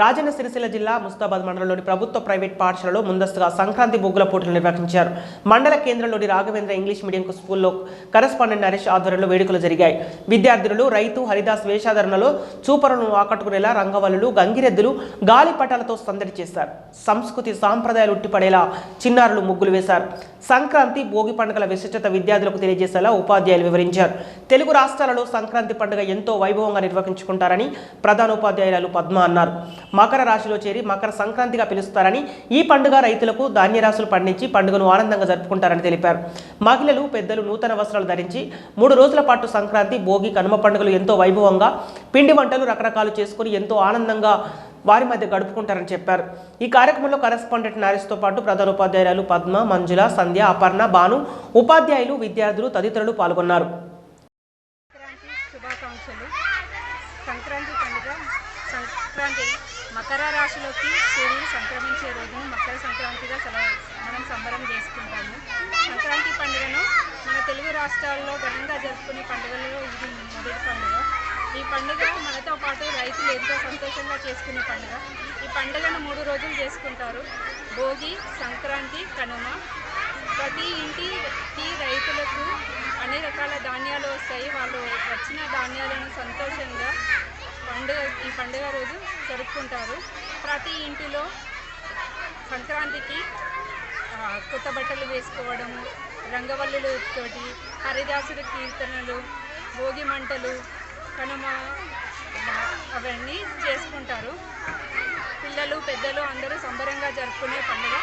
రాజన్న సిరిసిల్ల జిల్లా ముస్తాబాద్ మండలంలోని ప్రభుత్వ ప్రైవేట్ పాఠశాలలో ముందస్తుగా సంక్రాంతి బొగ్గుల పోటీలు నిర్వహించారు. మండల కేంద్రంలోని రాఘవేంద్ర ఇంగ్లీష్ మీడియం స్కూల్లో కరెస్పాండెంట్ నరేష్ ఆధ్వర్యంలో వేడుకలు జరిగాయి. విద్యార్థులు రైతు హరిదాస్ వేషాధరణలో చూపరులను ఆకట్టుకునేలా రంగవల్లులు గంగిరెద్దులు గాలిపటాలతో సందడి చేశారు. సంస్కృతి సాంప్రదాయాలు ఉట్టిపడేలా చిన్నారులు ముగ్గులు వేశారు. సంక్రాంతి భోగి పండుగల విశిష్టత విద్యార్థులకు తెలియజేసేలా ఉపాధ్యాయులు వివరించారు. తెలుగు రాష్ట్రాలలో సంక్రాంతి పండుగ ఎంతో వైభవంగా నిర్వహించుకుంటారని ప్రధానోపాధ్యాయురాలు పద్మ అన్నారు. మకర రాశిలో చేరి మకర సంక్రాంతిగా పిలుస్తారని ఈ పండుగ రైతులకు ధాన్యరాశులు పండించి పండుగను ఆనందంగా జరుపుకుంటారని తెలిపారు. మహిళలు పెద్దలు నూతన వస్త్రాలు ధరించి మూడు రోజుల పాటు సంక్రాంతి భోగి కనుమ పండుగలు ఎంతో వైభవంగా పిండి వంటలు రకరకాలు చేసుకుని ఎంతో ఆనందంగా వారి మధ్య గడుపుకుంటారని చెప్పారు. ఈ కార్యక్రమంలో కరెస్పాండెంట్ నరేష్తో పాటు ప్రధాన ఉపాధ్యాయురాలు పద్మ మంజుల సంధ్య అపర్ణ భాను ఉపాధ్యాయులు విద్యార్థులు తదితరులు పాల్గొన్నారు. సంక్రాంతి పండుగ సంక్రాంతి మకర రాశిలోకి సూర్యుడు సంక్రమించే రోజును మకర సంక్రాంతిగా సెల మనం సంబరం చేసుకుంటాము. సంక్రాంతి పండుగను మన తెలుగు రాష్ట్రాల్లో ఘనంగా జరుపుకునే పండుగలలో ఇది మొదటి పండుగ. ఈ పండుగ మనతో పాటు రైతులు ఎంతో సంతోషంగా చేసుకునే పండుగ. ఈ పండుగను మూడు రోజులు చేసుకుంటారు. భోగి సంక్రాంతి కనుమ. ప్రతి ఇంటికి రైతులకు అన్ని రకాల ధాన్యాలు వస్తాయి. వాళ్ళు వచ్చిన ధాన్యాలను సంతోషంగా పండుగ ఈ పండుగ రోజు జరుపుకుంటారు. ప్రతి ఇంటిలో సంక్రాంతికి కొత్త బట్టలు వేసుకోవడము రంగవల్లులతోటి హరిదాసుల కీర్తనలు భోగి మంటలు కనుమ అవన్నీ చేసుకుంటారు. పిల్లలు పెద్దలు అందరూ సంబరంగా జరుపుకునే పండుగ.